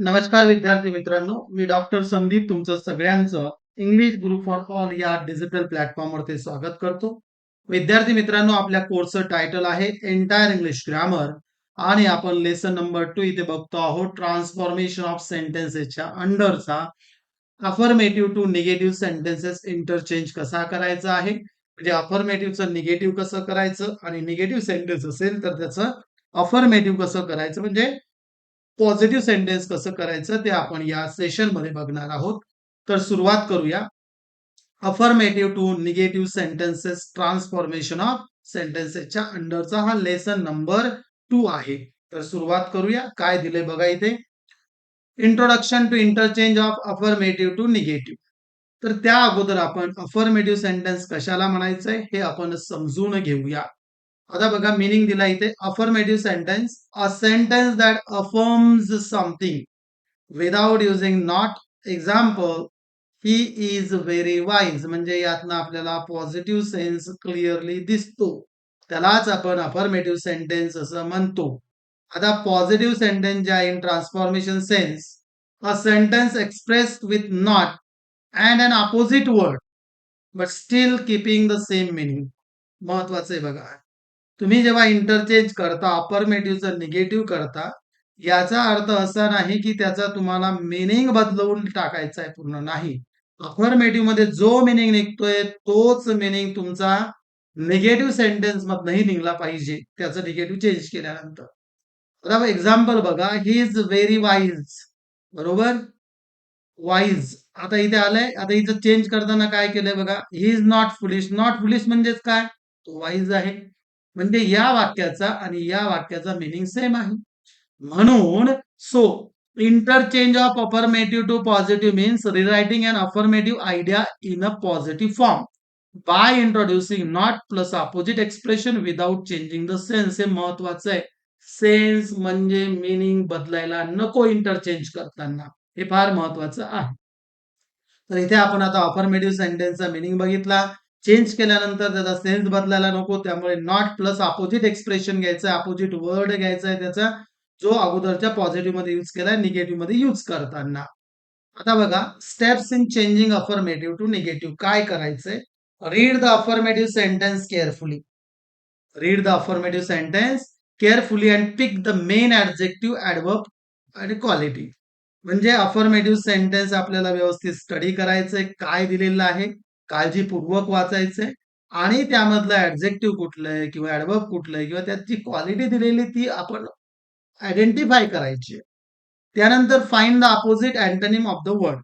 नमस्कार विद्यार्थी मित्रांनो मी डॉक्टर संदीप तुमचं सगळ्यांचं इंग्लिश ग्रुप फॉर ऑल या डिजिटल प्लॅटफॉर्मवरती स्वागत करतो. विद्यार्थी मित्रांनो आपल्या कोर्सचं टायटल आहे एंटायर इंग्लिश ग्रामर आणि आपण लेसन नंबर टू इथे बघतो आहोत ट्रान्सफॉर्मेशन ऑफ सेंटेन्सेसच्या अंडरचा affirmative to negative sentences interchange कसा करायचा आहे? म्हणजे अफर्मेटिव्हचं निगेटिव्ह कसं करायचं आणि निगेटिव्ह सेंटेन्स असेल तर त्याचं अफर्मेटिव्ह कसं करायचं? म्हणजे पॉझिटिव्ह सेंटेन्स कसं करायचं ते आपण या सेशनमध्ये बघणार आहोत. तर सुरुवात करूया. Affirmative to negative sentences transformation of सेंटेन्सेसच्या अंडरचा हा लेसन नंबर टू आहे. तर सुरुवात करूया. काय दिले बघा इथे. Introduction to interchange of affirmative to negative तर त्या अगोदर आपण अफर्मेटिव्ह सेंटेन्स कशाला म्हणायचंय हे आपण समजून घेऊया. आता बघा मिनिंग दिला इथे. Affirmative sentence a sentence that affirms something without using not example he is very wise म्हणजे यातनं आपल्याला पॉझिटिव्ह सेन्स क्लिअरली दिसतो. त्यालाच आपण अफर्मेटिव्ह सेंटेन्स असं म्हणतो. आता पॉझिटिव्ह सेंटेन्स जे आहे in transformation sense a sentence express with not and an opposite word but still keeping the same meaning महत्वाचं आहे बघा. तुम्ही जेव्हा इंटरचेंज करता अफर्मेटिव्हचं निगेटिव्ह करता याचा अर्थ असा नाही की त्याचा तुम्हाला मिनिंग बदलवून टाकायचा आहे पूर्ण नाही. अफर्मेटिव्हमध्ये जो मिनिंग निघतोय तोच मिनिंग तुमचा निगेटिव्ह सेंटेन्स मधनही निघला पाहिजे. त्याचं निगेटिव्ह चेंज केल्यानंतर. आता एक्झाम्पल बघा. ही इज व्हेरी वाईज बरोबर? वाईज आता इथे आलंय. आता इथं चेंज करताना काय केलंय बघा? He is not foolish not foolish म्हणजेच काय? तो वाईज आहे. म्हणजे या वाक्याचा आणि या वाक्याचा मिनिंग सेम आहे. म्हणून so interchange of affirmative to positive means rewriting and affirmative idea in a positive form by introducing not plus opposite expression without changing the sense हे महत्वाचं आहे. सेन्स म्हणजे मिनिंग बदलायला नको इंटरचेंज करताना. हे फार महत्वाचं आहे. तर इथे आपण आता अफर्मेटिव्ह सेंटेन्सचा मिनिंग बघितला. चेंज केल्यानंतर त्याचा सेन्स बदलायला नको त्यामुळे नॉट प्लस अपोजिट एक्सप्रेशन घ्यायचं आहे अपोजिट वर्ड घ्यायचा आहे त्याचा जो अगोदरच्या पॉझिटिव्हमध्ये युज केलाय निगेटिव्हमध्ये युज करताना. आता बघा steps in changing affirmative to negative काय करायचंय? Read the affirmative sentence carefully read the affirmative sentence carefully and pick the main adjective adverb आणि क्वालिटी म्हणजे अफर्मेटिव्ह सेंटेन्स आपल्याला व्यवस्थित स्टडी करायचंय काय दिलेलं आहे? काळजीपूर्वक वाचायचंय आणि त्यामधलं ऍडजेक्टिव्ह कुठलं आहे किंवा ऍडवर्ब कुठलं आहे किंवा त्याची क्वालिटी दिलेली ती आपण आयडेंटिफाय करायची. त्यानंतर find the opposite antonym of the word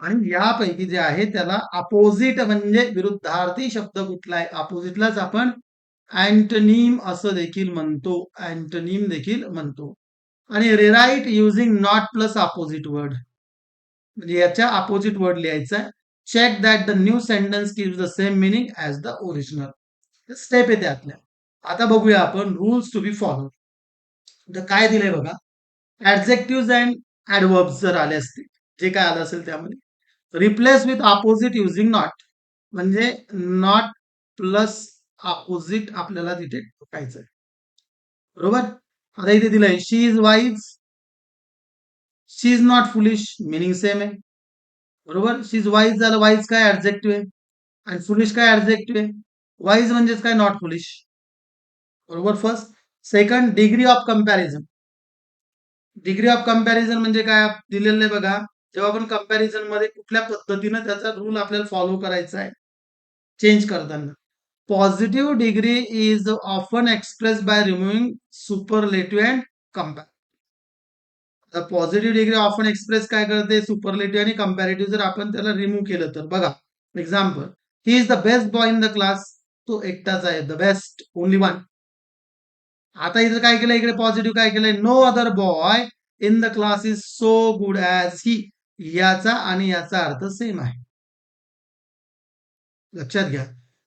आणि यापैकी जे आहे त्याला अपोजिट म्हणजे विरुद्धार्थी शब्द कुठला आहे अपोजिटलाच आपण अँटनिम असं देखील म्हणतो. अँटनिम देखील म्हणतो. आणि rewrite using not plus opposite word म्हणजे याच्या अपोजिट वर्ड लिहायचा check check that the new gives the the same as the the original step आहे त्यातल्या आता बघूया आपण रूल्स टू बी फॉलो तर काय दिलंय बघा? ऍडजेक्टिव्ह अँड ऍडवर्ब्स जर आले असतील जे काय आलं असेल त्यामध्ये replace with opposite using not म्हणजे नॉट प्लस अपोजिट आपल्याला तिथे टाकायचं आहे बरोबर? आता इथे दिलंय she is wise she is not foolish meaning same आहे. बरोबर? शी इज वाईज झालं. वाईज काय ऍडजेक्टिव्ह आहे? आणि फुलिश काय ऍडजेक्टिव्ह आहे? वाईज म्हणजेच काय? नॉट फुलिश बरोबर? First second degree of comparison degree of comparison म्हणजे काय? दिलेलं आहे बघा. जेव्हा आपण कंपॅरिझनमध्ये कुठल्या पद्धतीनं त्याचा रूल आपल्याला फॉलो करायचा आहे चेंज करताना. Positive degree is often express by removing superlative and compare positive degree often express काय करते? सुपरलेटिव्ह आणि कम्पॅरेटिव्ह जर आपण त्याला रिमूव्ह केलं तर. बघा example he is the best boy in the class तो एकटाच आहे. द बेस्ट ओनली वन आता इथं काय केलं इकडे पॉझिटिव्ह काय केलंय? No other boy in the class is so good as he याचा आणि याचा अर्थ सेम आहे. लक्षात घ्या.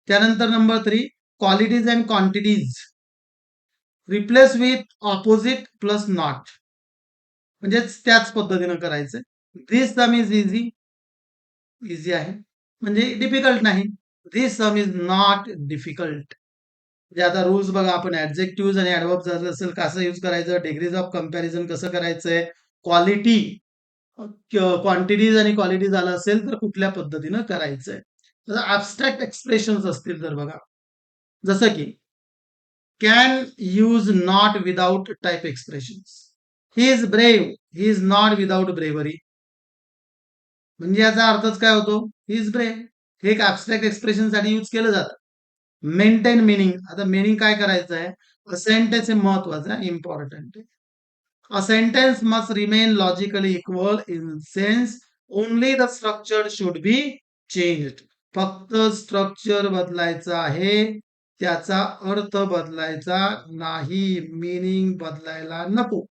त्यानंतर number three qualities and quantities replace with opposite plus not म्हणजेच त्याच पद्धतीनं करायचं. This sum is easy easy आहे. म्हणजे डिफिकल्ट नाही. This sum is not difficult म्हणजे आता रूल्स बघा आपण ऍडजेक्टिव्ह आणि ऍडवर्ब झालं असेल कसं युज करायचं? डिग्रीज ऑफ कंपॅरिझन कसं करायचंय? क्वालिटी क्वांटिटीज आणि क्वालिटी झालं असेल तर कुठल्या पद्धतीनं करायचंय? जसं ॲबस्ट्रॅक्ट एक्सप्रेशन्स असतील तर बघा. जसं की can use not without type expressions he is brave he is not without bravery म्हणजे याचा अर्थच काय होतो? ही इज ब्रेव्ह हे एक ऍबस्ट्रॅक्ट एक्सप्रेशनसाठी यूज केलं जातं. मेंटेन मिनिंग आता मिनिंग काय करायचं आहे? सेंटेन्स हे महत्वाचं आहे इम्पॉर्टंट आहे. A sentence must remain logically equal in sense. Only the structure should be फक्त स्ट्रक्चर बदलायचं आहे. त्याचा अर्थ बदलायचा नाही. मिनिंग बदलायला नको.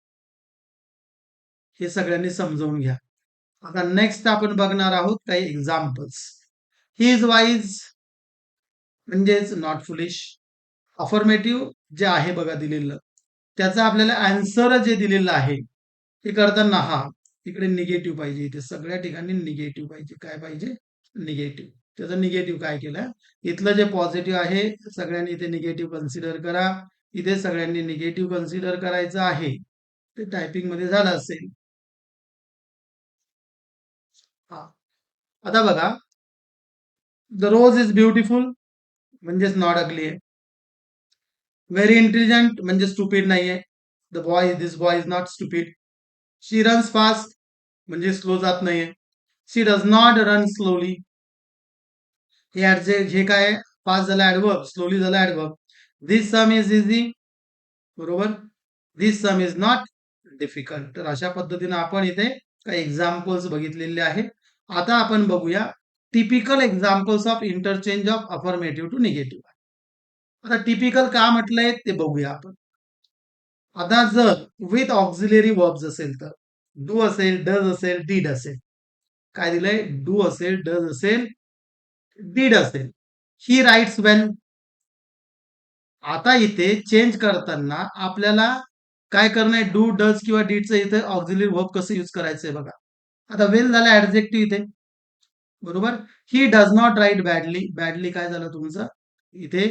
हे सगळ्यांनी समजवून घ्या. आता नेक्स्ट आपण बघणार आहोत काही एक्झाम्पल्स ही इज वाईज म्हणजेच नॉट फुलिश अफर्मेटिव्ह जे आहे बघा दिलेलं. त्याचा आपल्याला आन्सर जे दिलेलं आहे ते करताना हा इकडे निगेटिव्ह पाहिजे इथे सगळ्या ठिकाणी निगेटिव्ह पाहिजे. काय पाहिजे? निगेटिव्ह त्याचं निगेटिव्ह काय केलं? इथलं जे पॉझिटिव्ह आहे सगळ्यांनी इथे निगेटिव्ह कन्सिडर करा. इथे सगळ्यांनी निगेटिव्ह कन्सिडर करायचं आहे. ते टायपिंगमध्ये झालं असेल. आता बघा द रोज इज ब्युटिफुल म्हणजेच नॉट अगली आहे. व्हेरी इंटेलिजंट म्हणजे स्टुपिड नाहीये. The boy this boy is not stupid she runs fast म्हणजे स्लो जात नाहीये. She does not run slowly हे ऍडजेक्ट हे काय फास्ट झालं ऍडवर्ब स्लोली झालं adverb this sum is easy बरोबर? This sum is not difficult तर अशा पद्धतीने आपण इथे काही एक्झाम्पल्स बघितलेले आहेत. आता आपण बघूया typical examples of interchange of affirmative to negative आता टिपिकल का म्हटलंय ते बघूया आपण. आता जर विथ ऑक्झिलरी वर्ब्स असेल तर डू असेल डज असेल डीड असेल. काय दिलंय? डू असेल डज असेल डीड असेल. ही राईट्स वेन आता इथे चेंज करताना आपल्याला काय करणं? डू डज किंवा डीडचं इथे ऑक्झिलरी वर्ब कसं युज करायचंय बघा. आता वेल झालं ऍडजेक्टिव्ह इथे. बरोबर? He does not write badly badly काय झालं तुमचं? इथे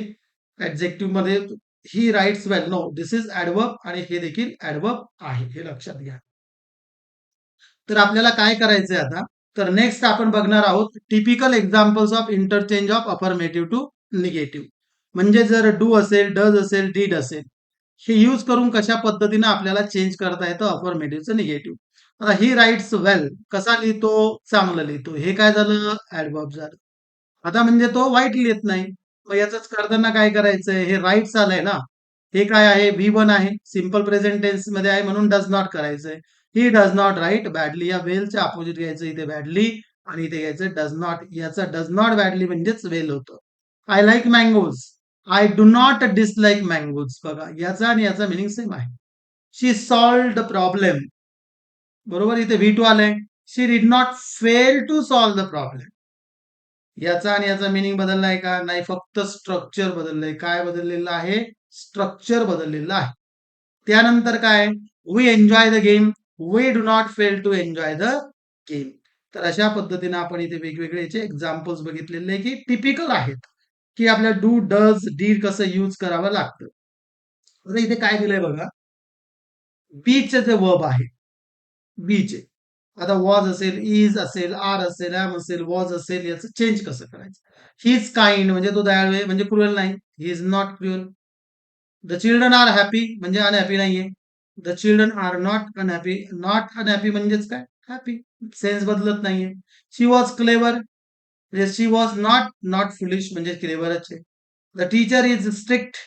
ऍडजेक्टिव्हमध्ये he writes well no this is adverb आणि हे देखील ऍडवर्ब आहे. हे लक्षात घ्या. तर आपल्याला काय करायचंय आता? तर नेक्स्ट आपण बघणार आहोत typical examples of interchange of affirmative to negative म्हणजे जर डू असेल डज असेल डीड असेल हे यूज करून कशा पद्धतीने आपल्याला चेंज करता येतं? अफर्मेटिव्हचं निगेटिव्ह ही राईट्स वेल कसा लिहितो? चांगलं लिहितो. हे काय झालं? ऍडवर्ब झालं. आता म्हणजे तो वाईट लिहित नाही. मग याच करताना काय करायचंय? हे राईट आलंय ना? हे काय आहे? व्ही वन आहे. सिंपल प्रेझेंट टेन्समध्ये आहे म्हणून डज नॉट करायचंय. He does not write badly या वेलच्या अपोजिट घ्यायचं इथे बॅडली आणि इथे घ्यायचं डज नॉट याचं डज नॉट बॅडली म्हणजेच वेल होतं. I like mangoes I do not dislike mangoes बघा याचा आणि याचा मिनिंग सेम आहे. शी सॉल्व द प्रॉब्लेम बरोबर? इथे व्ही टू आलंय. She did not fail to solve the problem याचा आणि याचा मिनिंग बदललाय का? नाही फक्त स्ट्रक्चर बदललंय. काय बदललेलं आहे? स्ट्रक्चर बदललेलं आहे. त्यानंतर काय? We enjoy the game we do not fail to enjoy the game तर अशा पद्धतीने आपण इथे वेगवेगळे याचे एक्झाम्पल्स बघितलेले की टिपिकल आहेत. की आपल्या डू डज डीड कसं यूज करावं लागतं. इथे काय दिलंय बघा? बीच जे वर्ब आहे बीचे आता वॉज असेल इज असेल आर असेल ॲम असेल वॉज असेल याचं चेंज कसं करायचं? ही इज काइंड म्हणजे तो दयाळवे म्हणजे क्रुएल नाही. He is not cruel the children are happy म्हणजे अनहॅपी नाहीये. The children are not unhappy not unhappy म्हणजेच काय? हॅपी सेन्स बदलत नाहीये. शी वॉज क्लेवर म्हणजे she was not not foolish म्हणजे क्लेवरच आहे. The teacher is strict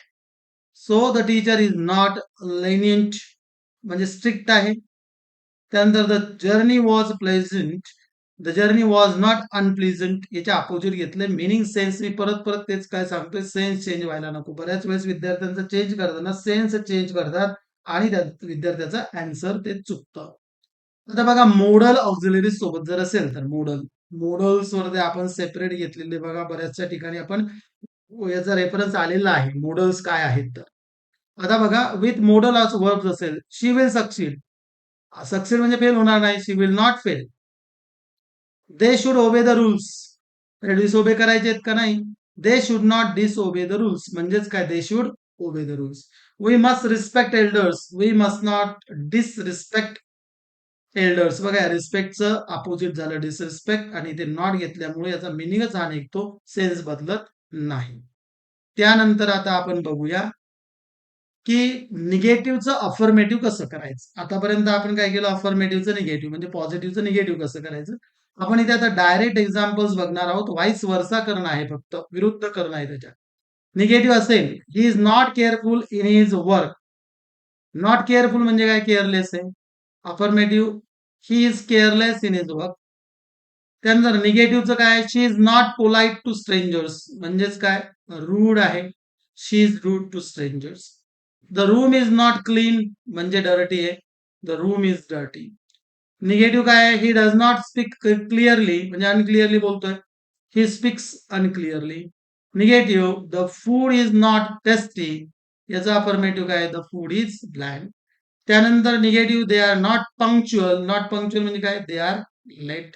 so the teacher is not lenient म्हणजे स्ट्रिक्ट आहे. त्यानंतर the journey was pleasant the journey was not unpleasant याच्या अपोजिट घेतले. मिनिंग सेन्स मी परत परत तेच काय सांगतोय? सेन्स चेंज व्हायला नको. बऱ्याच वेळेस विद्यार्थ्यांचा चेंज करताना सेन्स चेंज करतात आणि त्या विद्यार्थ्याचा अँसर ते चुकतं. आता बघा मोडल ऑक्झिलरी सोबत जर असेल तर मोडल मोडल्स वर आपण सेपरेट घेतलेले बघा. बऱ्याचशा ठिकाणी आपण याचा रेफरन्स आलेला आहे. मोडल्स काय आहेत तर. आता बघा विथ मोडल ऑफ वर्ब्स असेल शी विल सक्सीड सक्सेस म्हणजे फेल होणार नाही. She will not fail they should obey the rules disobey करायचे आहेत का नाही? They should not disobey the rules म्हणजेच काय? They should obey the rules we must respect elders we must not disrespect elders बघा रिस्पेक्टचं अपोजिट झालं. Disrespect आणि ते नॉट घेतल्यामुळे याचा मिनिंगच हा निघतो. सेन्स बदलत नाही. त्यानंतर आता आपण बघूया. की निगेटिव्हचं अफर्मेटिव्ह कसं करायचं? आतापर्यंत आपण काय केलं? अफर्मेटिव्हचं निगेटिव्ह म्हणजे पॉझिटिव्हचं निगेटिव्ह कसं करायचं? आपण इथे आता डायरेक्ट एक्झाम्पल्स बघणार आहोत. वाईस वर्षा करणं आहे फक्त. विरुद्ध करणं आहे त्याच्यात. निगेटिव्ह असेल. He is not careful in his work not careful म्हणजे काय? केअरलेस आहे. Affirmative he is careless in his work त्यानंतर निगेटिव्हचं काय? She is not polite to strangers म्हणजेच काय? रूड आहे. She is rude to strangers the room is not clean म्हणजे डर्टी आहे the room is dirty negative काय आहे he does not speak clearly म्हणजे अनक्लिअरली बोलतोय he speaks unclearly negative the food is not tasty याचा affirmative काय the food is bland त्यानंतर negative they are not punctual not punctual म्हणजे काय they are late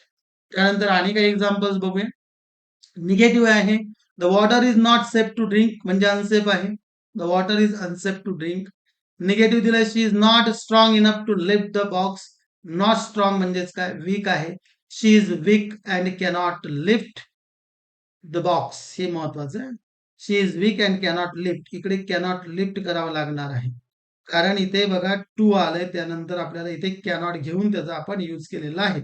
त्यानंतर आणि काही एक्झाम्पल्स बघूया निगेटिव्ह आहे the water is not safe to drink म्हणजे अनसेफ आहे the water is unsafe to drink negative दिलं she is not strong enough to lift the box not strong म्हणजेच काय? वीक आहे. She is weak and cannot lift the box हे महत्वाचं आहे. She is weak and cannot lift इकडे cannot lift करावं लागणार आहे. कारण इथे बघा टू आलंय. त्यानंतर आपल्याला इथे कॅनॉट घेऊन त्याचा आपण यूज केलेला आहे.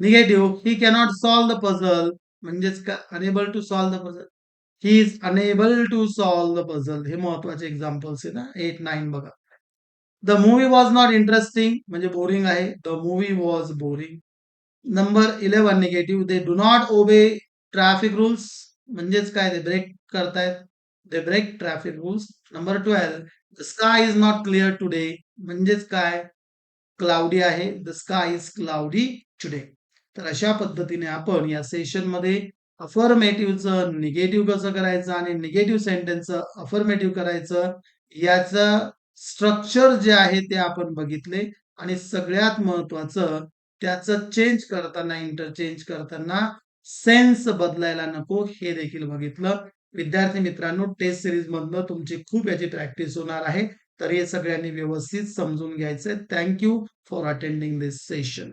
Negative he cannot solve the puzzle म्हणजेच का? Unable to solve the puzzle he is unable to solve the puzzle हे महत्त्वाचे एक्झाम्पल्स आहे ना? एट नाईन बघा. The movie was not interesting म्हणजे बोरिंग आहे. The movie was boring number eleven negative they do not obey traffic rules म्हणजेच काय? ते ब्रेक करतायत. They break traffic rules number twelve the sky is not clear today म्हणजेच काय? Cloudy आहे. The sky is cloudy today तर अशा पद्धतीने आपण या सेशनमध्ये अफर्मेटिव्हचं निगेटिव्ह कसं करायचं आणि निगेटिव्ह सेंटेन्सचं अफर्मेटिव्ह करायचं याचं स्ट्रक्चर जे आहे ते आपण बघितले आणि सगळ्यात महत्वाचं त्याचं चेंज करताना इंटरचेंज करताना सेन्स बदलायला नको हे देखील बघितलं. विद्यार्थी मित्रांनो टेस्ट सिरीज मधनं तुमची खूप याची प्रॅक्टिस होणार आहे. तर हे सगळ्यांनी व्यवस्थित समजून घ्यायचंय. Thank you for attending this session